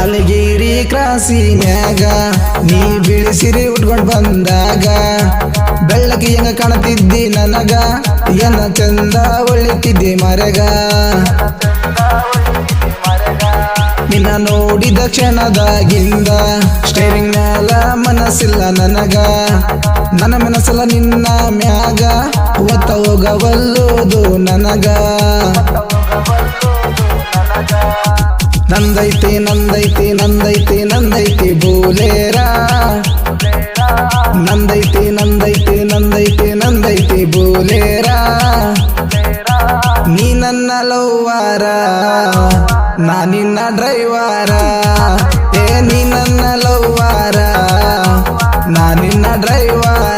ಕ್ರಾಸಿ ಮ್ಯಾಗ ನೀ ಬೀಳಿಸಿರಿ ಉಟ್ಕೊಂಡು ಬಂದಾಗ ಬೆಳ್ಳಕ್ಕೆ ಹೆಂಗ ಕಾಣತಿದ್ದಿ ನನಗ? ಎನ್ನ ಚಂದ ಒಳ್ಳಿತಿದ್ದಿ ಮರಗ? ನಿನ್ನ ನೋಡಿದ ಕ್ಷಣದಾಗಿಂದ ಸ್ಟೇರಿಂಗ್ ಮ್ಯಾಲ ಮನಸ್ಸಿಲ್ಲ ನನಗ. ನನ್ನ ಮನಸ್ಸಲ್ಲ ನಿನ್ನ ಮ್ಯಾಗ ಒತ್ತ ಹೋಗವಲ್ಲೋದು ನನಗ. ನಂದೈತಿ ನಂದೈತಿ ನಂದೈತಿ ನಂದೈತಿ ಬೂಲೇರ. ನಂದೈತಿ ನಂದೈತಿ ನಂದೈತಿ ನಂದೈತಿ ಬೂಲೇರ. ನೀ ನನ್ನ ಲವ್ವಾರ, ನಾ ನಿನ್ನ ಡ್ರೈವಾರ. ಏ, ನೀ ನನ್ನ ಲವ್ವಾರ, ನಾ ನಿನ್ನ ಡ್ರೈವಾರ.